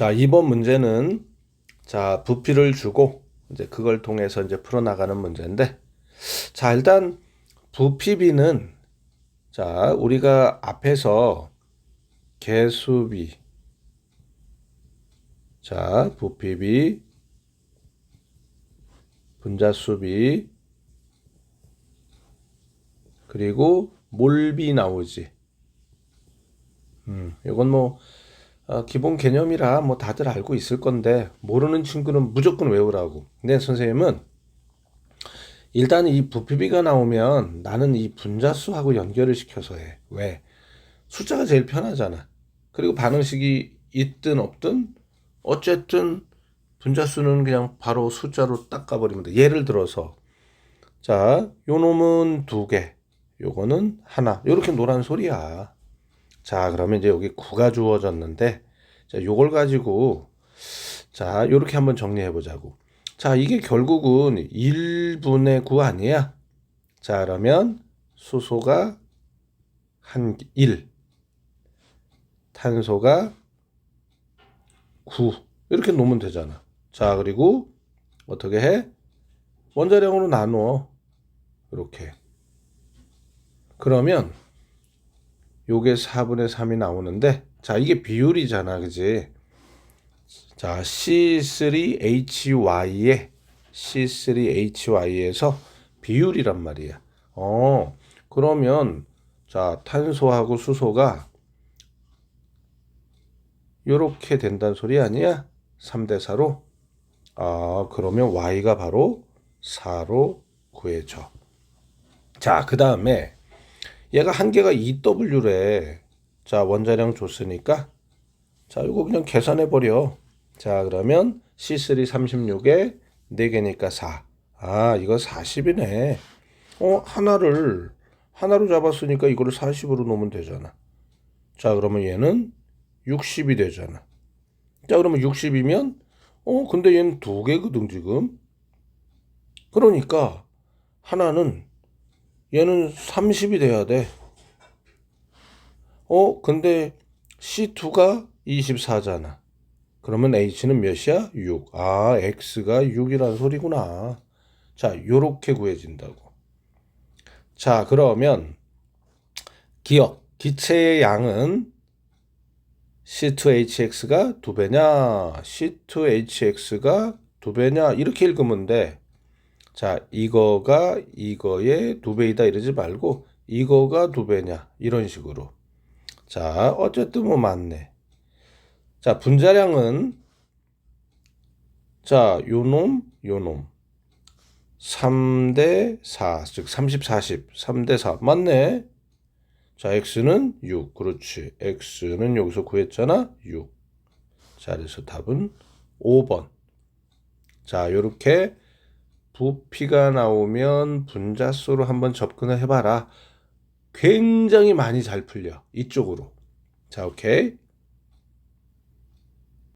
자, 이번 문제는 자, 부피를 주고 이제 그걸 통해서 이제 풀어 나가는 문제인데 자, 일단 부피비는 자, 우리가 앞에서 개수비 자, 부피비 분자수비 그리고 몰비 나오지. 음, 이건 뭐 어, 기본 개념이라 뭐 다들 알고 있을 건데 모르는 친구는 무조건 외우라고. 근데 선생님은 일단 이 부피비가 나오면 나는 이 분자수하고 연결을 시켜서 해. 왜? 숫자가 제일 편하잖아. 그리고 반응식이 있든 없든 어쨌든 분자수는 그냥 바로 숫자로 딱 가버리면 돼. 예를 들어서 자, 요 놈은 두 개, 요거는 하나. 요렇게 노란 소리야. 자, 그러면 이제 여기 9가 주어졌는데, 자, 요걸 가지고, 자, 요렇게 한번 정리해 보자고. 자, 이게 결국은 1분의 9 아니야? 자, 그러면 수소가 한 1, 탄소가 9. 이렇게 놓으면 되잖아. 자, 그리고 어떻게 해? 원자량으로 나누어. 이렇게. 그러면 요게 4분의 3이 나오는데 자 이게 비율이잖아 그지? 자 C3HY에 C3HY에서 비율이란 말이야. 어 그러면 자 탄소하고 수소가 요렇게 된다는 소리 아니야? 3대 4로? 아 그러면 Y가 바로 4로 구해져. 자 그 다음에 얘가 한 개가 EW래. 자, 원자량 줬으니까. 자, 이거 그냥 계산해 버려. 자, 그러면 C3 36에 4개니까 4. 아, 이거 40이네. 어, 하나를 하나로 잡았으니까 이거를 40으로 놓으면 되잖아. 자, 그러면 얘는 60이 되잖아. 자, 그러면 60이면 어, 근데 얘는 두 개거든, 지금. 그러니까 하나는 얘는 30이 돼야 돼. 어, 근데 C2가 24잖아. 그러면 H는 몇이야? 6. 아, X가 6이라는 소리구나. 자, 요렇게 구해진다고. 자, 그러면 기억, 기체의 양은 C2HX가 두 배냐, C2HX가 두 배냐, 이렇게 읽으면 돼. 자, 이거가 이거의 두 배이다 이러지 말고 이거가 두 배냐 이런 식으로. 자, 어쨌든 뭐 맞네. 자, 분자량은 자, 요놈, 요놈. 3대 4, 즉 30, 40, 3대 4. 맞네. 자, x는 6. 그렇지. x는 여기서 구했잖아. 6. 자, 그래서 답은 5번. 자, 요렇게 부피가 나오면 분자수로 한번 접근을 해봐라. 굉장히 많이 잘 풀려. 이쪽으로. 자, 오케이.